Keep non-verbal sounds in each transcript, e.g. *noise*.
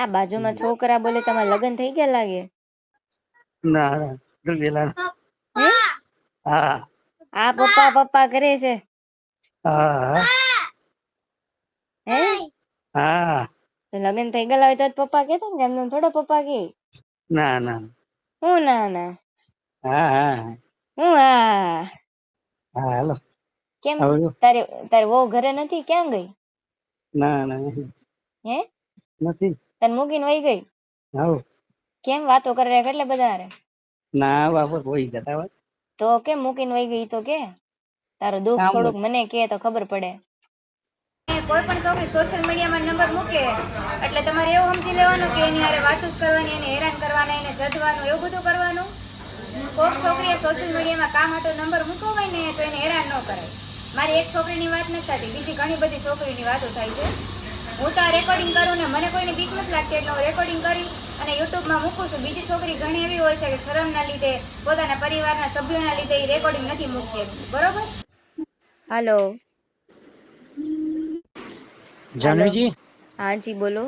આ બાજુમાં છોકરા બોલે તમારા લગ્ન થઈ ગયા લાગે? ના ના તો હે? આ પપ્પા પપ્પા કરે છે. હા. હે? હા. તો લગ્ન થઈ ગયેલા હોય તો પપ્પા કહેતા ને એમને થોડો પપ્પા કે? ના ના. હું ના ના. હા હા. હું હા હા હેલો. કેમ? તારે તારે વહુ ઘરે નથી? ક્યાં ગઈ? ના ના હે? નથી. તને મૂકીને વહી ગઈ? કેમ વાતો કરે રહ્યા કેટલે બધા હારે? ના બાપા કોઈ જતા વાત તો કે મૂકીને વહી ગઈ તો કે? તારું દુઃખ થોડુંક મને કે તો ખબર પડે. કોઈ પણ છોકરી સોશિયલ મીડિયામાં નંબર મૂકે એટલે તમારે એવું સમજી લેવાનું કે એની હારે વાતો જ કરવાની એને હેરાન કરવાના એને જજવાનું એવું બધું કરવાનું? કોઈક છોકરીએ સોશિયલ મીડિયામાં કામ હાટો નંબર મૂકો હોય ને તો એને હેરાન ન કરાય. મારી એક છોકરીની વાત નથી થતી બીજી ઘણી બધી છોકરીની વાતો થાય છે. હું તો આ રેકોર્ડિંગ કરું ને મને કોઈને બીક નથી લાગતી એટલે હું રેકોર્ડિંગ કરી અને યુટ્યુબમાં મૂકું છું. બીજી છોકરી ઘણી એવી હોય છે કે શરમના લીધે પોતાના પરિવારના સભ્યોના લીધે એ રેકોર્ડિંગ નથી મૂકતી બરોબર? હાલો જાનવીજી? હા જી બોલો.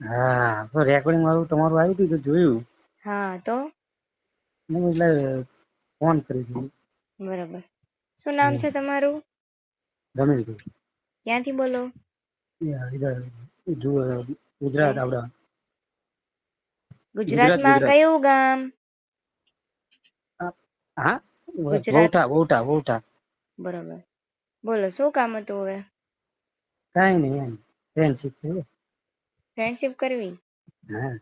હા તો રેકોર્ડિંગ વાળું તમારું આવ્યું હતું તો જોયું. હા તો? મેં એટલે ફોન કરી દીધું. બરાબર. શું નામ છે તમારું? રમેશભાઈ. ક્યાંથી બોલો? ગુજરાત આવડા. ગુજરાતમાં કયું ગામ? હા ગુજરાત. વોટા વોટા વોટા બરાબર. બોલો શું કામ હતું હવે? કાઈ નહીં એમ ફ્રેન્ડશીપ ફ્રેન્ડશિપ કરવી? હા.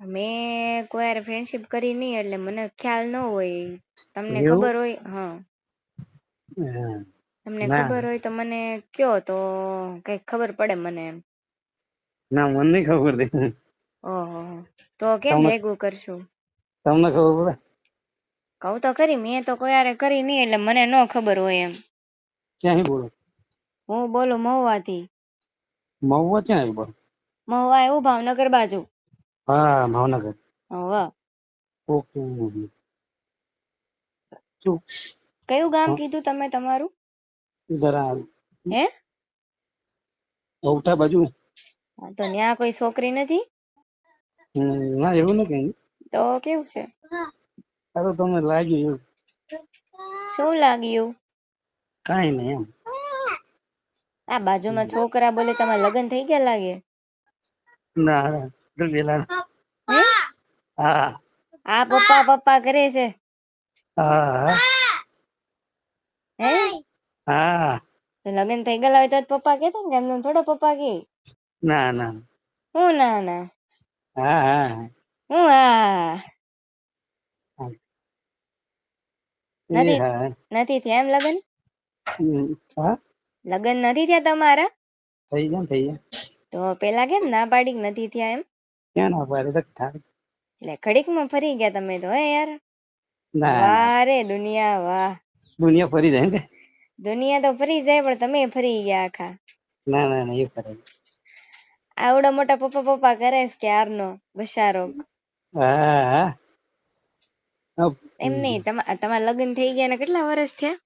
મેં કોઈ હારે ફ્રેન્ડશિપ કરી નહીં એટલે મને ખ્યાલ ન હોય. તમને ખબર હોય? હા. તમને ના. ખબર હોય તો મને કયો તો કંઈક ખબર પડે મને એમ. ના મને નહીં ખબર હતી ઓહો તો કેમ તમને- ભેગું કરશું? તમને ખબર પડે? કહું તો ખરી મેં તો કોઈ હારે કરી નહીં એટલે મને ન ખબર હોય એમ. ક્યાંય બોલો? હું બોલું મહુવાથી. મહુવા ક્યાં આવ્યું બોલો મહુવા એવું ભાવનગર બાજુ. હા ભાવનગર. હવા. ઓકે. શું કયું ગામ કીધું તમે તમારું? આ હે? વોટા બાજુ. હા, તો ત્યાં કોઈ છોકરી નથી? હમ, ના એવું નથી તો કેવું છે? આ તો તમને લાગ્યું એવું. શું લાગ્યું? કાંઈ નહીં એમ. આ બાજુમાં છોકરા બોલે તમારા લગ્ન થઈ ગયા લાગે? ના ના તો પેલા હે? હા. આ પપ્પા પપ્પા કરે છે. હા હે. હા? તો લગ્ન થઈ ગયેલા હોય તો જ પપ્પા કહેતા ને એમનું થોડો પપ્પા કે. ના ના. હું ના ના. હા હા. હું હા નથી. નથી થયા એમ લગ્ન? હા. લગ્ન નથી થયા તમારા? થઈ ગયા થઈ ગયા. તો પેલા કેમ ના પાડી નથી થયા એમ? ક્યાં ના પાડે? તો થાય એટલે ઘડીકમાં ફરી ગયા તમે તો હે યાર. ના ના. દુનિયા વાહ. દુનિયા ફરી જાય ને. દુનિયા તો ફરી જાય પણ તમે ફરી ગયા આખા. ના ના ના એ કરે આવડા મોટા પપ્પા પપ્પા કરે છે આરનો બશારો? હા હા. એમ નહીં તમારા લગ્ન થઈ ગયા ને કેટલા વર્ષ થયા?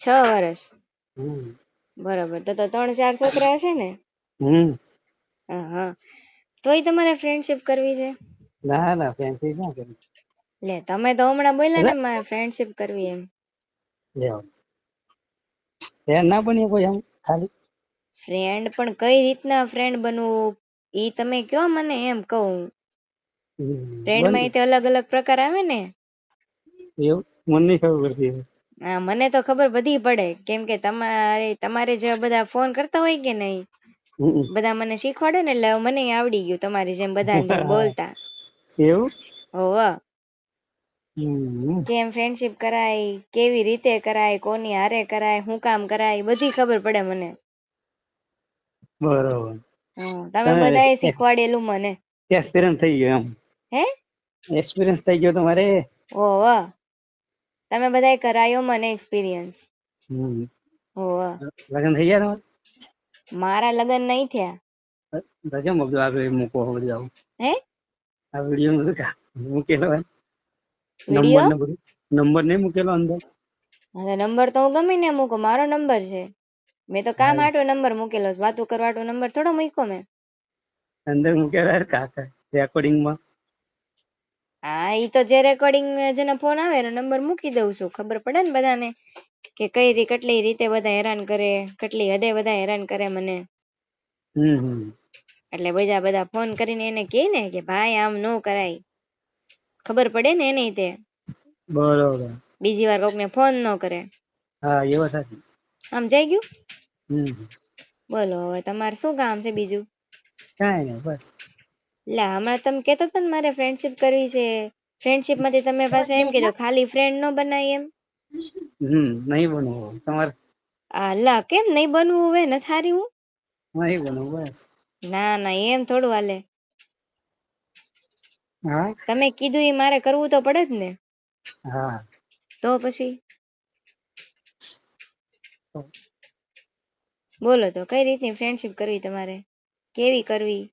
છ વર્ષ બરોબર તો તો ત્રણ ચાર છોકરા હશે ને? હા તોય તમારે ફ્રેન્ડશિપ કરવી છે? ના ના ફ્રેન્ડશિપ ના કરવી. લે તમે તો હમણાં બોલ્યા ને મારે ફ્રેન્ડશિપ કરવી એમ. ફેન ના બની કોઈ એમ ખાલી? ફ્રેન્ડ પણ કઈ રીતના ફ્રેન્ડ બનવું? ઈ તમે કયો મને એમ કહું. ફ્રેન્ડમાં તે અલગ અલગ પ્રકાર આવે ને? એવું? મને ખબર પડતી હા મને તો ખબર બધી પડે. કેમ કે તમારે તમારે જે બધા ફોન કરતા હોય કે નહીં બધા મને શીખવાડે ને એટલે મને આવડી ગયું તમારી જેમ બધા *laughs* બોલતા. એવું? હોવ. કેમ ફ્રેન્ડશિપ કરાય કેવી રીતે કરાય કોની હારે કરાય હું કામ કરાય બધી ખબર પડે મને. બરોબર. તમે બધાએ શીખવાડેલું મને. એક્સપિરિયન્સ થઈ ગયો એમ. હે? એક્સપિરિયન્સ થઈ ગયો તમારે? હોવ તમે બધાએ કરાયો મને એક્સપિરિયન્સ હમ. હોવ લગન થઈ ગયા મારા લગ્ન નહીં થયા. રજા મૂકજો આ મૂકો હવે આવું. હે? આ વીડિયો મૂકેલો હોય નંબર ને બધું? નંબર નહીં મૂકેલો અંદર? નંબર તો હું ગમે ને મૂકો મારો નંબર છે. મેં તો કામ આટો નંબર મૂકેલો છે વાતો કરવા આટો નંબર થોડો મૂક્યો મેં. અંદર મૂકેલા કાકા રેકોર્ડિંગમાં? હા ઈ તો જે રેકોર્ડિંગ જેનો ફોન આવે એનો નંબર મૂકી દઉં છું. ખબર પડે ને બધાને કે કઈ રીતે કેટલી રીતે બધા હેરાન કરે કેટલી હદે બધા હેરાન કરે મને. હમ હમ. એટલે બધા બધા ફોન કરીને એને કહે ને કે ભાઈ આમ નો કરાય. ખબર પડે ને એને તે? બરોબર. બીજી વાર કોકને ફોન ન કરે. હા એ વાત સાચી. આમ જઈ ગયું? હમ. બોલો હવે તમારે શું કામ છે બીજું? કાંઈ નહીં બસ. લા હમણાં તમે કહેતા હતા ને મારે ફ્રેન્ડશિપ કરવી છે. ફ્રેન્ડશિપમાંથી તમે પાછા એમ કીધું ખાલી ફ્રેન્ડ નો બનાય એમ. હમ નહીં બનવું તમારે? લા કેમ નહીં બનવું હવે? ન થારી હું? નહીં બનવું બસ. ના ના એમ થોડું હાલે. હા? તમે કીધું એ મારે કરવું તો પડે જ ને. હા. તો પછી? બોલો તો કઈ રીતની ફ્રેન્ડશિપ કરવી તમારે? કેવી કરવી?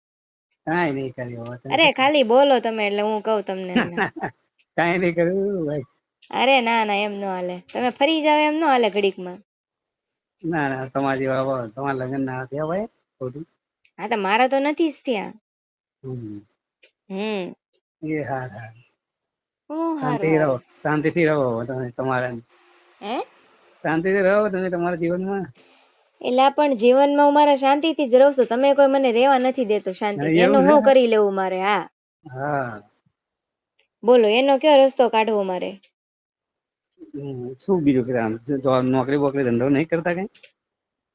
કાંઈ નહીં કર્યું અરે ખાલી બોલો તમે એટલે હું કહું તમને *laughs* કાંઈ નહીં કર્યું ભાઈ. અરે ના ના એમ નો હાલે. તમે ફરી જાવ એમ નો હાલે ઘડીકમાં. ના ના તમારી બાબા તમારા લગ્ન ના થયા ભાઈ હા તો મારા તો નથી જ થયા. હમ. હમ. એ હા હા. શાંતિ રહો શાંતિથી રહો તમે તમારા. હે? શાંતિથી રહો તમે તમારા જીવનમાં. એટલે પણ જીવનમાં હું મારા શાંતિથી જ રહું છું. તમે કોઈ મને રહેવા નથી દેતો શાંતિ. એનું? હું કરી લેવું મારે હા. હા. બોલો એનો કયો રસ્તો કાઢવો મારે? શું બીજું કે નોકરી બોકરી ધંધો નહીં કરતા કઈ?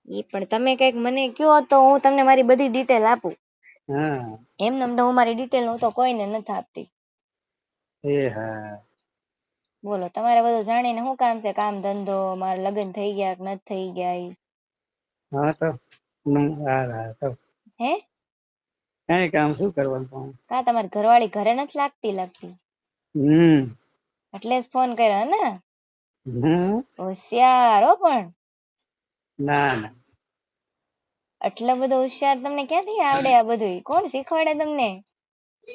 એ પણ તમે કંઈક મને કયો તો હું તમને મારી બધી ડિટેલ આપું. એમને એમ તો હું મારી ડિટેલ હું તો કોઈને નથી આપતી. એ હા. બોલો તમારે બધું જાણીને શું કામ છે? કામ ધંધો મારા લગ્ન થઈ ગયા કે નથી થઈ ગયા ઈ. હા તો હા હા તો. હે? કઈ કામ શું કરવાનું? કા તમારી ઘરવાળી ઘરે નથી લાગતી લાગતી? હમ. એટલે જ ફોન કર્યો ને? હોશિયાર હો પણ. ના ના. આટલો બધો હોશિયાર તમને ક્યાંથી આવડે આ બધું? કોણ શીખવાડે તમને?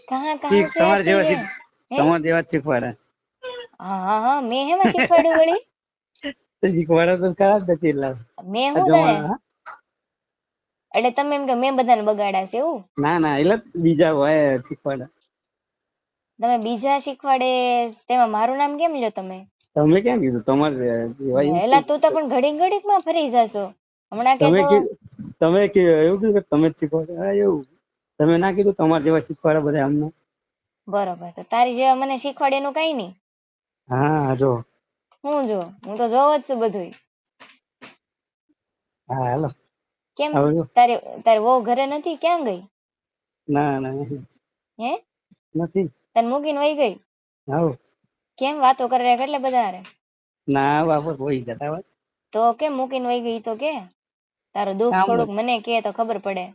કહા કહા સે તમારા જેવા? તમારા શીખવાડે. હા હા હા મેં હેમાં શીખવાડ્યું વળી? શીખવાડે તો ખરાબ નથી એટલે મેં હું તને એટલે તમે એમ કે મેં બધાને બગાડ્યા છે એવું? ના ના એટલે બીજા હોય શીખવાડે. તમે બીજા શીખવાડે તેમાં મારું નામ કેમ લ્યો તમે? તમે ક્યાં કીધું? તમારે એટલે એલા તું તો પણ ઘડી ઘડીકમાં ફરી જશો. હમણાં કે તમે તમે કે એવું કીધું કે તમે જ શીખવાડે. હા એવું. તમે ના કીધું તમારા જેવા શીખવાડે બધા અમને બરોબર તો તારી જેવા મને શીખવાડે એનું કઈ નહીં? હા જો. હું જો? હું તો જોવ જ છું બધું હા હેલો. કેમ? તારે તારે વહુ ઘરે નથી? ક્યાં ગઈ? ના ના નથી. હે? નથી. તને મૂકીને વહી ગઈ? હા કેમ વાતો કરે કેટલે બધા રે ના બાપુ વહી જતા વાત તો કેમ મૂકીને વહી ગઈ? તો કે. તારું દુઃખ થોડુંક મને કે તો ખબર પડે.